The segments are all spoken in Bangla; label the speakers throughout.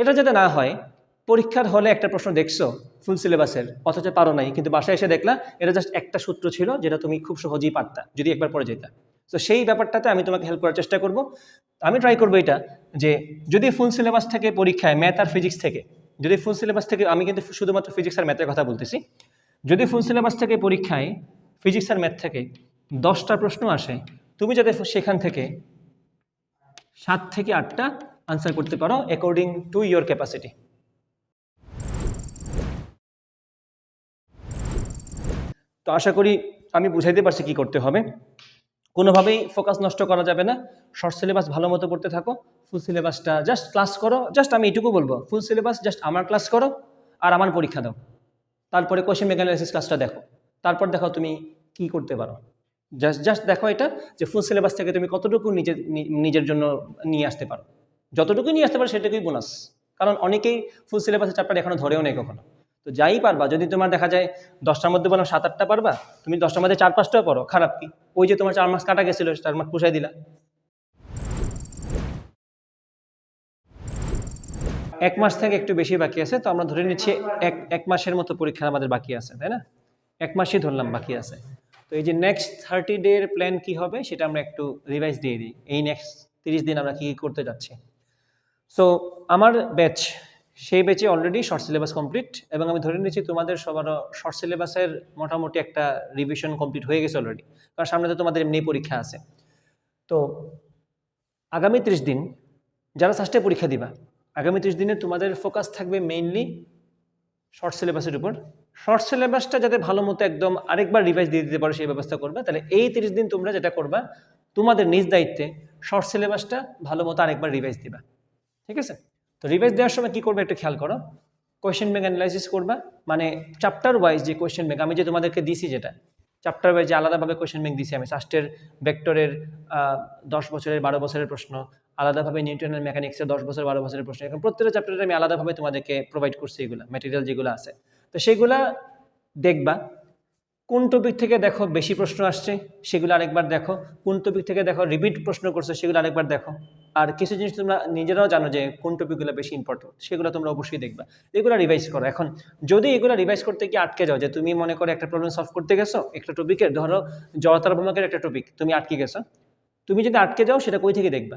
Speaker 1: এটা যাতে না হয়, পরীক্ষার হলে একটা প্রশ্ন দেখছ ফুল সিলেবাসের অথচ পারো নাই, কিন্তু বাসায় এসে দেখলা এটা জাস্ট একটা সূত্র ছিল যেটা তুমি খুব সহজেই পারতা, যদি একবার পড়ে যেতা তো সেই ব্যাপারটাতে আমি তোমাকে হেল্প করার চেষ্টা করব। আমি ট্রাই করব এটা যে যদি ফুল সিলেবাস থেকে পরীক্ষায় ম্যাথ আর ফিজিক্স থেকে, যদি ফুল সিলেবাস থেকে, আমি কিন্তু শুধুমাত্র ফিজিক্স আর ম্যাথের কথা বলতেছি, যদি ফুল সিলেবাস থেকে পরীক্ষায় ফিজিক্স আর ম্যাথ থেকে দশটা প্রশ্ন আসে, তুমি যাতে সেখান থেকে সাত থেকে আটটা আনসার করতে পারো অ্যাকর্ডিং টু ইয়োর ক্যাপাসিটি তো আশা করি আমি বুঝাইতে পারছি কি করতে হবে। কোনোভাবেই ফোকাস নষ্ট করা যাবে না। শর্ট সিলেবাস ভালো মতো পড়তে থাকো। ফুল সিলেবাসটা জাস্ট ক্লাস করো। জাস্ট আমি এটুকু বলব। ফুল সিলেবাস জাস্ট আমার ক্লাস করো আর আমার পরীক্ষা দাও। তারপরে কোশ্চেন মেকানালিসিস ক্লাসটা দেখো। তারপর দেখো তুমি কি করতে পারো। জাস্ট জাস্ট দেখো এটা যে ফুল সিলেবাস থেকে তুমি কতটুকু নিজের নিজের জন্য নিয়ে আসতে পারো। যতটুকু নিয়ে আসতে পারো সেটুকুই বোনাস কারণ অনেকেই ফুল সিলেবাসের চ্যাপ্টার এখনও ধরেও নেই কখনো। তো যাই পারবা, যদি তোমার দেখা যায় দশটার মধ্যে বললাম সাত আটটা পারবা, তুমি দশটার মধ্যে চার পাঁচটাও পড়ো, খারাপ কি? ওই যে তোমার চার মাস কাটা গেছিল, চার মাস পুষাই দিলা। এক মাস থেকে একটু বেশি বাকি আছে, তো আমরা ধরে নিচ্ছি এক এক মাসের মতো পরীক্ষা আমাদের বাকি আছে, তাই না? এক মাসই ধরলাম বাকি আছে। তো এই যে নেক্সট থার্টি ডের প্ল্যান কি হবে, সেটা আমরা একটু রিভাইজ দিয়ে দিই। এই নেক্সট তিরিশ দিন আমরা কি করতে যাচ্ছি? সো আমার ব্যাচ সেই ব্যাচে অলরেডি শর্ট সিলেবাস কমপ্লিট এবং আমি ধরে নিচ্ছি তোমাদের সবারও শর্ট সিলেবাসের মোটামুটি একটা রিভিশন কমপ্লিট হয়ে গেছে অলরেডি কারণ সামনে তো তোমাদের এমনি পরীক্ষা আছে। তো, আগামী ত্রিশ দিন যারা সাস্টে পরীক্ষা দিবা, আগামী ত্রিশ দিনে তোমাদের ফোকাস থাকবে মেইনলি শর্ট সিলেবাসের উপর। শর্ট সিলেবাসটা যাতে ভালো মতো একদম আরেকবার রিভাইজ দিয়ে দিতে পারো, সেই ব্যবস্থা করবে। তাহলে এই তিরিশ দিন তোমরা যেটা করবা, তোমাদের নিজ দায়িত্বে শর্ট সিলেবাসটা ভালো মতো আরেকবার রিভাইজ দিবা। ঠিক আছে? তো রিভাইজ দেওয়ার সময় কী করবে একটু খেয়াল করো। কোয়েশ্চেন ব্যাংক অ্যানালাইসিস করবা। মানে চ্যাপ্টার ওয়াইজ যে কোয়েশ্চেন ব্যাংক আমি যে তোমাদেরকে দিছি যেটা চ্যাপ্টার ওয়াইজ যে আলাদাভাবে কোয়েশ্চেন ব্যাংক দিছি আমি সাস্টের ভেক্টরের দশ বছরের, বারো বছরের প্রশ্ন, আলাদাভাবে নিউটনের মেকানিক্সের দশ বছর, বারো বছরের প্রশ্ন, এখন প্রত্যেকটা চ্যাপ্টারে আমি আলাদাভাবে তোমাদেরকে প্রোভাইড করছি এগুলো ম্যাটেরিয়াল যেগুলো আছে। তো সেগুলা দেখবা কোন টপিক থেকে দেখো বেশি প্রশ্ন আসছে, সেগুলো আরেকবার দেখো। কোন টপিক থেকে দেখো রিপিট প্রশ্ন করছে, সেগুলো আরেকবার দেখো। আর কিছু জিনিস তোমরা নিজেরাও জানো যে কোন টপিকগুলো বেশি ইম্পর্টেন্ট সেগুলো তোমরা অবশ্যই দেখবা। এগুলো রিভাইজ করো। এখন, যদি এগুলো রিভাইজ করতে গিয়ে আটকে যাও যে তুমি মনে করো একটা প্রবলেম সলভ করতে গেছো, একটা টপিকের ধরো জড়তার ভূমিকার একটা টপিক তুমি আটকে গেছো। তুমি যদি আটকে যাও, সেটা কই থেকে দেখবা?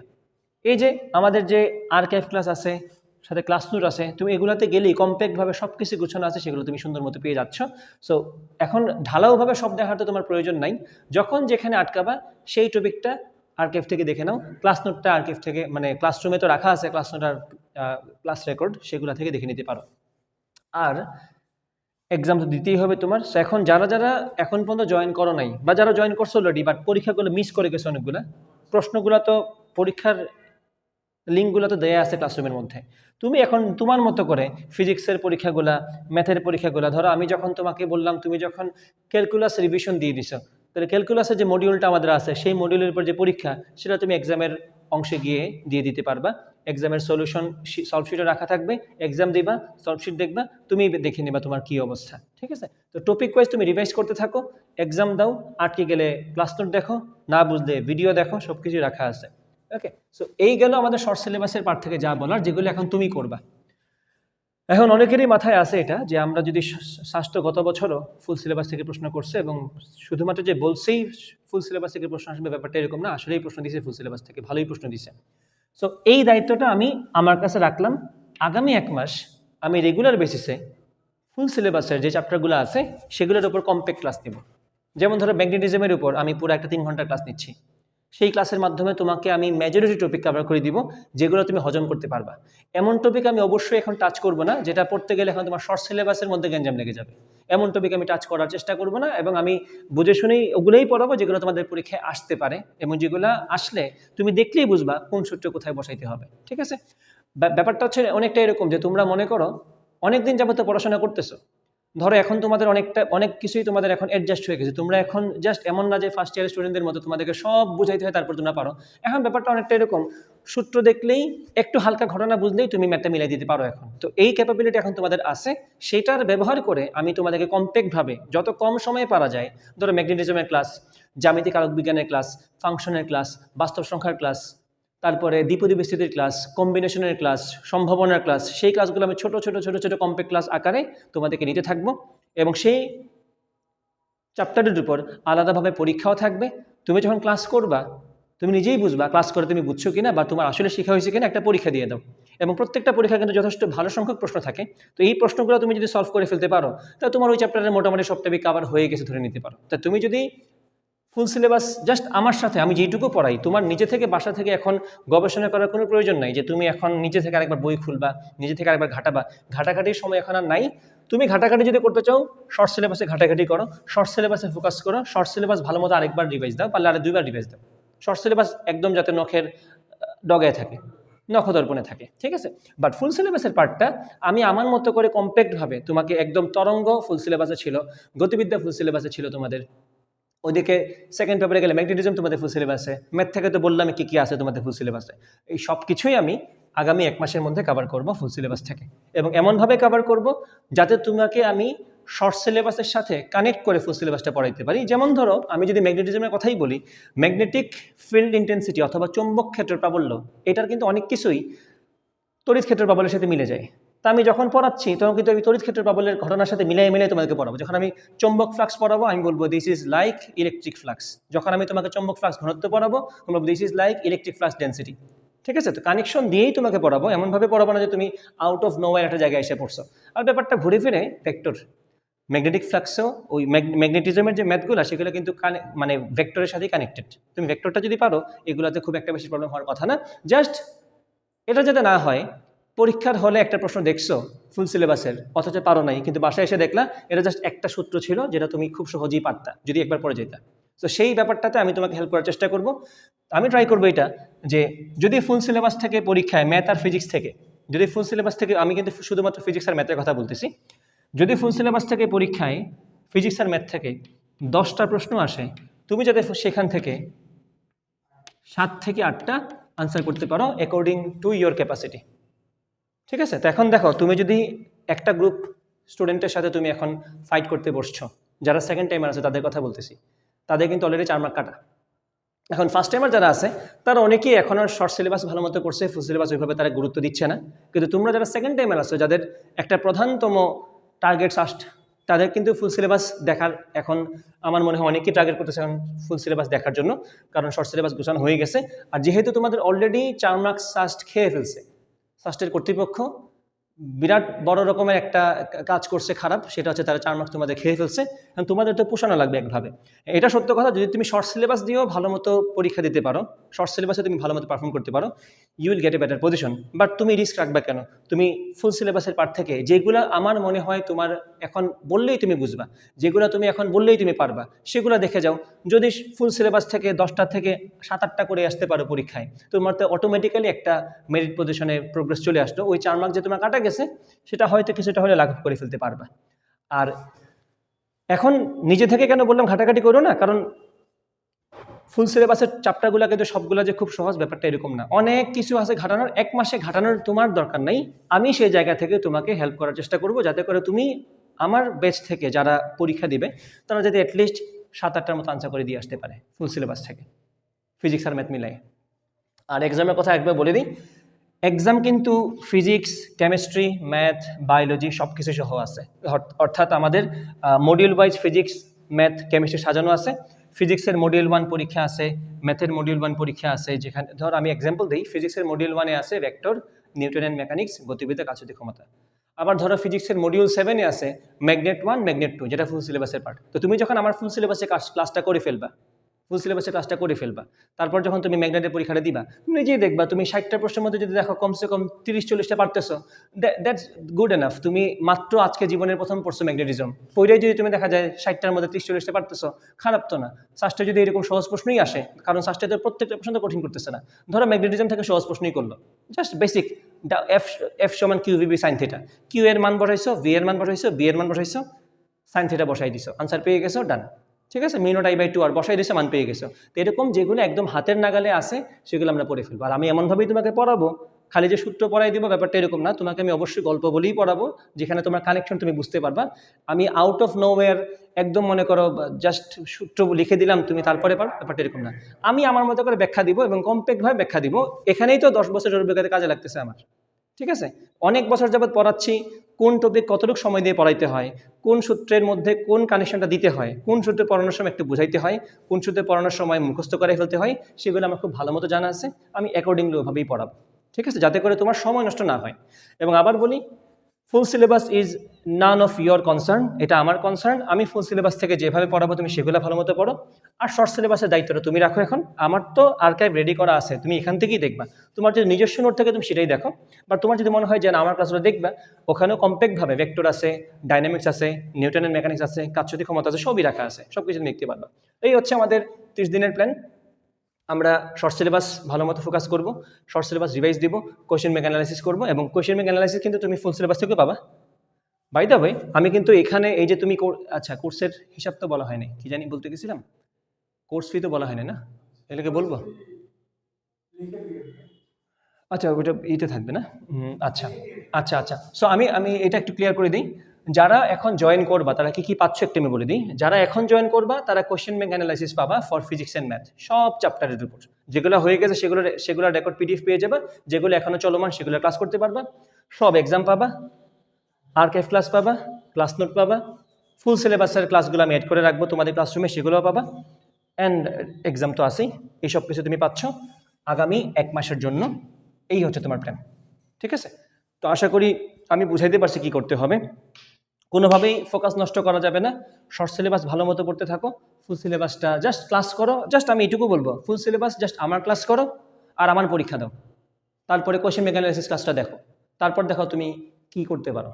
Speaker 1: এই যে আমাদের যে আর্কাইভ ক্লাস আছে সাথে ক্লাস নোট আছে, তুমি এগুলাতে গেলেই কম্প্যাক্টভাবে সব কিছু গুছানো আছে, সেগুলো তুমি সুন্দর মতো পেয়ে যাচ্ছ। সো এখন ঢালাওভাবে সব দেখার তো তোমার প্রয়োজন নাই। যখন যেখানে আটকাবা, সেই টপিকটা আর্কাইভ থেকে দেখে নাও। ক্লাস নোটটা আর্কাইভ থেকে মানে ক্লাসরুমে তো রাখা আছে ক্লাস নোট আর ক্লাস রেকর্ড সেগুলো থেকে দেখে নিতে পারো। আর এক্সাম তো দিতেই হবে তোমার। সো এখন যারা যারা এখন পর্যন্ত জয়েন করো নাই, বা যারা জয়েন করছ অলরেডি বাট পরীক্ষাগুলো মিস করে গেছে অনেকগুলো, প্রশ্নগুলো তো পরীক্ষার লিঙ্কগুলো তো দেয়া আছে ক্লাসরুমের মধ্যে। তুমি এখন তোমার মতো করে ফিজিক্সের পরীক্ষাগুলা ম্যাথের পরীক্ষাগুলা, ধরো আমি যখন তোমাকে বললাম, তুমি যখন ক্যালকুলাস রিভিশন দিয়ে দিছো, তাহলে ক্যালকুলাসের যে মডিউলটা আমাদের আছে, সেই মডিউলের উপর যে পরীক্ষা, সেটা তুমি এক্সামের অংশে গিয়ে দিয়ে দিতে পারবা। এক্সামের সলিউশন সলভশিটে রাখা থাকবে এক্সাম দিবা সলভশিট দেখবা, তুমি দেখে নেবা তোমার কি অবস্থা, ঠিক আছে? তো টপিক ওয়াইজ তুমি রিভাইজ করতে থাকো এক্সাম দাও, আটকে গেলে ক্লাস নোট দেখো, না বুঝলে ভিডিও দেখো সব কিছু রাখা আছে। ওকে সো এই গেল আমাদের শর্ট সিলেবাসের পার্ট থেকে যা বলার, যেগুলো এখন তুমি করবা। এখন অনেকেরই মাথায় আছে এটা, যে আমরা যদি স্বাস্থ্য গত বছরও ফুল সিলেবাস থেকে প্রশ্ন করছে এবং শুধুমাত্র যে বলছেই ফুল সিলেবাস থেকে প্রশ্ন আসবে, ব্যাপারটা এরকম না, আসলেই প্রশ্ন দিছে ফুল সিলেবাস থেকে, ভালোই প্রশ্ন দিছে। সো এই দায়িত্বটা আমি আমার কাছে রাখলাম, আগামী এক মাস আমি রেগুলার বেসিসে ফুল সিলেবাসের যে চ্যাপ্টারগুলো আছে, সেগুলোর উপর কম্প্যাক্ট ক্লাস নেব। যেমন ধরো ম্যাগনেটিজমের উপর আমি পুরো একটা তিন ঘণ্টা ক্লাস নিচ্ছি। সেই ক্লাসের মাধ্যমে তোমাকে আমি মেজরিটি টপিক কভার করে দিব, যেগুলো তুমি হজম করতে পারবা। এমন টপিক আমি অবশ্যই এখন টাচ করব না, যেটা পড়তে গেলে এখন তোমার শর্ট সিলেবাসের মধ্যে গ্যাঞ্জাম লেগে যাবে। এমন টপিক আমি টাচ করার চেষ্টা করব না এবং আমি বুঝে শুনেই ওগুলোই পড়াবো, যেগুলো তোমাদের পরীক্ষায় আসতে পারে। এবং যেগুলো আসলে তুমি দেখলেই বুঝবা কোন সূত্র কোথায় বসাইতে হবে, ঠিক আছে? ব্যাপারটা হচ্ছে অনেকটা এরকম যে তোমরা মনে করো অনেক দিন যাবত পড়াশোনা করতেছো ধরো এখন তোমাদের অনেকটা, অনেক কিছুই তোমাদের এখন অ্যাডজাস্ট হয়ে গেছে। তোমরা এখন জাস্ট এমন না যে ফার্স্ট ইয়ার স্টুডেন্টদের মতো তোমাদেরকে সব বুঝাইতে হয়, তারপর তোমরা পারো। এখন ব্যাপারটা অনেকটা এরকম, সূত্র দেখলেই, একটু হালকা ঘটনা বুঝলেই তুমি ম্যাথটা মিলাই দিতে পারো এখন। তো এই ক্যাপাবিলিটি এখন তোমাদের আছে, সেটার ব্যবহার করে আমি তোমাদেরকে কম্প্যাক্টভাবে যত কম সময়ে পারা যায়, ধরো ম্যাগনেটিজমের ক্লাস জ্যামিতিক আলোক বিজ্ঞানের ক্লাস ফাংশনের ক্লাস বাস্তব সংখ্যার ক্লাস তারপরে দ্বিপদী ক্লাস কম্বিনেশনের ক্লাস সম্ভাবনার ক্লাস সেই ক্লাসগুলো আমি ছোট ছোট ছোট ছোট কম্প্যাক্ট ক্লাস আকারে তোমাদেরকে নিতে থাকব এবং সেই চ্যাপ্টারের উপর আলাদাভাবে পরীক্ষাও থাকবে। তুমি যখন ক্লাস করবা, তুমি নিজেই বুঝবা ক্লাস করে তুমি বুঝছ কিনা বা তোমার আসলে শেখা হয়েছে কিনা একটা পরীক্ষা দিয়ে দাও। এবং প্রত্যেকটা পরীক্ষা কিন্তু যথেষ্ট ভালো সংখ্যক প্রশ্ন থাকে। তো এই প্রশ্নগুলো তুমি যদি সলভ করে ফেলতে পারো, তাহলে তোমার ওই চ্যাপ্টারের মোটামুটি সব টপিক কাভার হয়ে গেছে ধরে নিতে পারো। তা তুমি যদি ফুল সিলেবাস জাস্ট আমার সাথে, আমি যেইটুকু পড়াই, তোমার নিজে থেকে বাসা থেকে এখন গবেষণা করার কোনো প্রয়োজন নাই যে তুমি এখন নিজে থেকে আরেকবার বই খুলবা, নিজে থেকে আরেকবার ঘাটাবা। ঘাটাঘাটির সময় এখন আর নাই। তুমি ঘাটাঘাটি যদি করতে চাও শর্ট সিলেবাসে ঘাটাঘাটি করো শর্ট সিলেবাসে ফোকাস করো শর্ট সিলেবাস ভালো মতো আরেকবার রিভাইজ দাও, পারলে আরে দুইবার রিভাইজ দাও। শর্ট সিলেবাস একদম যাতে নখের ডগায় থাকে, নখদর্পণে থাকে, ঠিক আছে? বাট ফুল সিলেবাসের পার্টটা আমি আমার মতো করে কম্প্যাক্টভাবে তোমাকে একদম তরঙ্গ ফুল সিলেবাসে ছিল, গতিবিদ্যা ফুল সিলেবাসে ছিল তোমাদের ওইদিকে সেকেন্ড পেপারে গেলে ম্যাগনেটিজম তোমাদের ফুল সিলেবাসে ম্যাথ থেকে তো বললাম কী কী আছে তোমাদের ফুল সিলেবাসে এই সব কিছুই আমি আগামী এক মাসের মধ্যে কভার করব ফুল সিলেবাস থেকে। এবং এমনভাবে কভার করব যাতে তোমাকে আমি শর্ট সিলেবাসের সাথে কানেক্ট করে ফুল সিলেবাসটা পড়াইতে পারি। যেমন ধরো, আমি যদি ম্যাগনেটিজমের কথাই বলি ম্যাগনেটিক ফিল্ড ইন্টেন্সিটি অথবা চৌম্বক ক্ষেত্রের প্রাবল্য এটার কিন্তু অনেক কিছুই তড়িৎ ক্ষেত্রের প্রাবল্যের সাথে মিলে যায়। তা আমি যখন পড়াচ্ছি, তখন কিন্তু আমি তড়িৎ ক্ষেত্রের প্রাবল্যের ঘটনার সাথে মিলিয়ে মিলিয়ে তোমাকে পড়াবো। যখন আমি চম্বক ফ্লাক্স পড়াবো, আমি বলব this is like electric flux যখন আমি তোমাকে চম্বক ফ্লাক্স ঘনত্ব পড়াবো তুমি this is like electric flux density ঠিক আছে? তো কানেকশন দিয়েই তোমাকে পড়াবো। এমনভাবে পড়াবো না যে তুমি আউট অফ নোওয়ার একটা জায়গায় এসে পড়ছো। আর ব্যাপারটা ঘুরে ফিরে ভেক্টর ম্যাগনেটিক ফ্লাক্সও ওই ম্যাগনেটিজমের যে ম্যাথগুলো সেগুলো কিন্তু কানে- মানে ভেক্টরের সাথেই কানেক্টেড তুমি ভেক্টরটা যদি পারো, এগুলোতে খুব একটা বেশি প্রবলেম হওয়ার কথা না। জাস্ট এটা যাতে না হয় পরীক্ষার হলে একটা প্রশ্ন দেখছ ফুল সিলেবাসের অথচ পারো নাই, কিন্তু বাসায় এসে দেখলা এটা জাস্ট একটা সূত্র ছিল যেটা তুমি খুব সহজেই পারতা, যদি একবার পড়ে যেতা। তো সেই ব্যাপারটাতে আমি তোমাকে হেল্প করার চেষ্টা করব। আমি ট্রাই করব এটা যে যদি ফুল সিলেবাস থেকে পরীক্ষায় ম্যাথ আর ফিজিক্স থেকে, যদি ফুল সিলেবাস থেকে, আমি কিন্তু শুধুমাত্র ফিজিক্স আর ম্যাথের কথা বলতেছি, যদি ফুল সিলেবাস থেকে পরীক্ষায় ফিজিক্স আর ম্যাথ থেকে দশটা প্রশ্ন আসে, তুমি যাতে সেখান থেকে সাত থেকে আটটা আনসার করতে পারো অ্যাকর্ডিং টু ইয়োর ক্যাপাসিটি ঠিক আছে? তো এখন দেখো, তুমি যদি একটা গ্রুপ স্টুডেন্টের সাথে তুমি এখন ফাইট করতে বসছো, যারা সেকেন্ড টাইমার আছে, তাদের কথা বলতেছি, তাদের কিন্তু অলরেডি চার মার্ক কাটা। এখন ফার্স্ট টাইমার যারা আছে, তারা অনেকেই এখন আর শর্ট সিলেবাস ভালো মতো করছে ফুল সিলেবাস ওইভাবে তারা গুরুত্ব দিচ্ছে না। কিন্তু তোমরা যারা সেকেন্ড টাইমার আছো, যাদের একটা প্রধানতম টার্গেট সাস্ট তাদের কিন্তু ফুল সিলেবাস দেখার এখন আমার মনে হয় অনেকেই টার্গেট করতেছে এখন ফুল সিলেবাস দেখার জন্য, কারণ শর্ট সিলেবাস গোছানো হয়ে গেছে। আর যেহেতু তোমাদের অলরেডি চার মার্কস সাস্ট খেয়ে ফেলছে সাস্টের কর্তৃপক্ষ বিরাট বড় রকমের একটা কাজ করছে খারাপ, সেটা হচ্ছে তারা চার মার্কস তোমাদের খেয়ে ফেলছে, এখন তোমাদের তো পোষানো লাগবে একভাবে। এটা সত্য কথা, যদি তুমি শর্ট সিলেবাস দিয়েও ভালো মতো পরীক্ষা দিতে পারো শর্ট সিলেবাসে তুমি ভালো মতো পারফর্ম করতে পারো you will get a better position but তুমি রিস্ক রাখবে কেন? তুমি ফুল সিলেবাসের পার থেকে, যেগুলো আমার মনে হয় তোমার এখন বললেই তুমি বুঝবা, যেগুলো তুমি এখন বললেই তুমি পারবা, সেগুলো দেখে যাও। যদি ফুল সিলেবাস থেকে দশটা থেকে সাত আটটা করে আসতে পারো পরীক্ষায়, তোমার তো অটোমেটিক্যালি একটা মেরিট পজিশনে প্রোগ্রেস চলে আসলো, ওই চার মার্ক যে তোমার কাটা গেছে, সেটা হয়তো কিছুটা হলে লাঘব করে ফেলতে পারবা। আর এখন নিজে থেকে কেন বললাম ঘাটাঘাটি করো না? কারণ ফুল সিলেবাসের চাপটাগুলো কিন্তু সবগুলো যে খুব সহজ ব্যাপারটা এরকম না। অনেক কিছু আছে ঘাটানোর, এক মাসে ঘাটানোর তোমার দরকার নাই। আমি সেই জায়গা থেকে তোমাকে হেল্প করার চেষ্টা করব, যাতে করে তুমি আমার বেচ থেকে যারা পরীক্ষা দিবে, তারা যাতে অ্যাটলিস্ট সাত আটটার মতো আনসার করে দিয়ে আসতে পারে ফুল সিলেবাস থেকে। ফিজিক্স আর ম্যাথ মিলাই আর এক্সামের কথা একবার বলে দিই এক্সাম কিন্তু ফিজিক্স কেমিস্ট্রি ম্যাথ বায়োলজি সব কিছু সহ আছে। অর্থ- অর্থাৎ আমাদের module wise physics math chemistry সাজানো আছে। ফিজিক্সের মডিউল ওয়ান পরীক্ষা আছে ম্যাথের মডিউল ওয়ান পরীক্ষা আছে, যেখানে ধর আমি এক্সাম্পল দিই ফিজিক্সের মডিউল ওয়ানে আছে ভেক্টর নিউটন অ্যান্ড মেকানিক্স গতিবিদ্যা কাছুতি ক্ষমতা। আবার ধরো ফিজিক্সের মডিউল সেভেনে আছে ম্যাগনেট ওয়ান ম্যাগনেট টু যেটা ফুল সিলেবাসের পার্ট তো তুমি যখন আমার ফুল সিলেবাসে ক্লাসটা করে ফেলবা ফুল সিলেবাসে ক্লাসটা করে ফেলবা। তারপর যখন তুমি ম্যাগনেটের পরীক্ষাটা দিবা, তুমি নিজেই দেখবা, তুমি ষাটটা প্রশ্নের মধ্যে যদি দেখো কমসে কম তিরিশ, চল্লিশটা পারতেছো দ্যাটস গুড এনাফ তুমি মাত্র আজকে জীবনের প্রথম পড়ছো ম্যাগনেটিজম পইরাই যদি তুমি দেখা যায় ষাটটার মধ্যে তিরিশ, চল্লিশটা পারতেছো, খারাপ তো না। সাস্টে যদি এরকম সহজ প্রশ্নই আসে, কারণ সাস্টে তো প্রত্যেকটা প্রশ্ন তো কঠিন করতেছে না। ধরো ম্যাগনেটিজম থেকে সহজ প্রশ্নই করল। জাস্ট বেসিক এফ এফ সমান Q V B sine theta Q এর মান বসাইছো ভি এর মান বসাইছো বি এর মান বসাইছো সাইন থিটা বসাই দিছো। আনসার পেয়ে গেছো ডান ঠিক আছে? মিনোট আই বাই টু আর বসাই দিয়েছে মান পেয়ে গেছো। তো এরকম যেগুলো একদম হাতের নাগালে আসে সেগুলো আমরা পড়ে ফেলব। আর আমি এমনভাবেই তোমাকে পড়াবো, খালি যে সূত্র পড়াই দিব, ব্যাপারটা এরকম না। তোমাকে আমি অবশ্যই গল্প বলেই পড়াবো, যেখানে তোমার কানেকশন তুমি বুঝতে পারবা। আমি আউট অফ নোওয়ার একদম মনে করো জাস্ট সূত্র লিখে দিলাম, তুমি তারপরে পারো ব্যাপারটা এরকম না। আমি আমার মতো করে ব্যাখ্যা দিব এবং কমপ্যাক্টভাবে ব্যাখ্যা দিব। এখানেই তো দশ বছরের অভিজ্ঞতা কাজে লাগতেছে আমার। ঠিক আছে? অনেক বছর যাবৎ পড়াচ্ছি, কোন টপিক কতটুকু সময় দিয়ে পড়াইতে হয়, কোন সূত্রের মধ্যে কোন কানেকশনটা দিতে হয়, কোন সূত্রে পড়ানোর সময় একটু বুঝাইতে হয়, কোন সূত্রে পড়ানোর সময় মুখস্থ করে ফেলতে হয়, সেগুলো আমার খুব ভালো মতো জানা আছে, আমি অ্যাকর্ডিংলি ওভাবেই পড়াবো। ঠিক আছে? যাতে করে তোমার সময় নষ্ট না হয়। এবং আবার বলি full syllabus is none of your concern এটা আমার কনসার্ন আমি ফুল সিলেবাস থেকে যেভাবে পড়াবো, তুমি সেগুলো ভালো মতো পড়ো। আর শর্ট সিলেবাসের দায়িত্বটা তুমি রাখো এখন। আমার তো আর্কাইভ রেডি করা আছে, তুমি এখান থেকেই দেখবা। তোমার যদি নিজস্ব নোট থেকে, তুমি সেটাই দেখো। বা তোমার যদি মনে হয় যে আমার ক্লাসগুলো দেখবা, ওখানেও কম্প্যাক্টভাবে ভেক্টর আছে ডাইনামিক্স আছে নিউটনের মেকানিক্স আছে কাজশক্তি ক্ষমতা আছে, সবই রাখা আছে সব কিছু দেখতে পারবা। এই হচ্ছে আমাদের ত্রিশ দিনের প্ল্যান আমরা শর্ট সিলেবাস ভালো মতো ফোকাস করব শর্ট সিলেবাস রিভাইজ দিব কোয়েশ্চেন মেক অ্যানালাইসিস করব এবং কোয়েশ্চেন মেক অ্যানালাইসিস কিন্তু তুমি ফুল সিলেবাস থেকে পাবা। বাই দা ওয়ে আমি কিন্তু এখানে এই যে তুমি আচ্ছা কোর্সের হিসাব তো বলা হয়নি, কি জানি বলতে গেছিলাম? কোর্স ফি তো বলা হয়নি না? এটাকে বলব? আচ্ছা ওইটা ইতে থাকবে না? আচ্ছা আচ্ছা আচ্ছা। সো আমি আমি এটা একটু ক্লিয়ার করে দিই। যারা এখন জয়েন করবা, তারা কি কি পাচ্ছ একটু আমি বলে দিই। যারা এখন জয়েন করবা, তারা কোয়েশ্চেন ব্যাংক অ্যানালাইসিস পাবা ফর ফিজিক্স অ্যান্ড ম্যাথ সব চ্যাপ্টারের উপর যেগুলো হয়ে গেছে, সেগুলো সেগুলো রেকর্ড পিডিএফ পেয়ে যাবে। যেগুলো এখনও চলমান, সেগুলো ক্লাস করতে পারবা। সব এক্সাম পাবা। আর্কাইভ ক্লাস পাবা ক্লাস নোট পাবা। ফুল সিলেবাসের ক্লাসগুলো আমি অ্যাড করে রাখব তোমাদের ক্লাসরুমে সেগুলোও পাবা। অ্যান্ড এক্সাম তো আছেই। এইসব কিছু তুমি পাচ্ছ আগামী এক মাসের জন্য। এই হচ্ছে তোমার প্ল্যান ঠিক আছে? তো আশা করি আমি বুঝাইতে পারছি কি করতে হবে। কোনোভাবেই ফোকাস নষ্ট করা যাবে না। শর্ট সিলেবাস ভালো মতো পড়তে থাকো। ফুল সিলেবাসটা জাস্ট ক্লাস করো। জাস্ট আমি এটুকু বলব, ফুল সিলেবাস জাস্ট আমার ক্লাস করো আর আমার পরীক্ষা দাও। তারপরে কোশ্চেন মেকানালাইসিস ক্লাসটা দেখো। তারপর দেখো তুমি কি করতে পারো।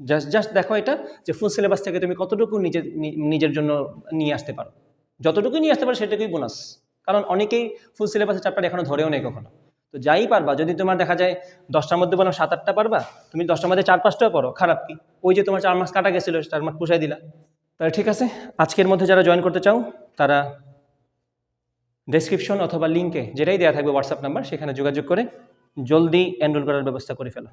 Speaker 1: জাস্ট জাস্ট দেখো এটা যে ফুল সিলেবাস থেকে তুমি কতটুকু নিজের নিজের জন্য নিয়ে আসতে পারো। যতটুকু নিয়ে আসতে পারো সেটুকুই বোনাস কারণ অনেকেই ফুল সিলেবাসের চ্যাপ্টার এখনও ধরেও নেই কখনো। তো যাই পারবা, যদি তোমার দেখা যায় দশটার মধ্যে বললাম সাত, আটটা পারবা, তুমি দশটার মধ্যে চার, পাঁচটাও পড়ো, খারাপ কি? ওই যে তোমার চার মাস কাটা গেছিল চার মাস পুষাই দিলা। তাহলে ঠিক আছে, আজকের মধ্যে যারা জয়েন করতে চাও, তারা ডেসক্রিপশন অথবা লিঙ্কে যেটাই দেওয়া থাকবে হোয়াটসঅ্যাপ নাম্বার সেখানে যোগাযোগ করে জলদি এনরোল করার ব্যবস্থা করে ফেলো।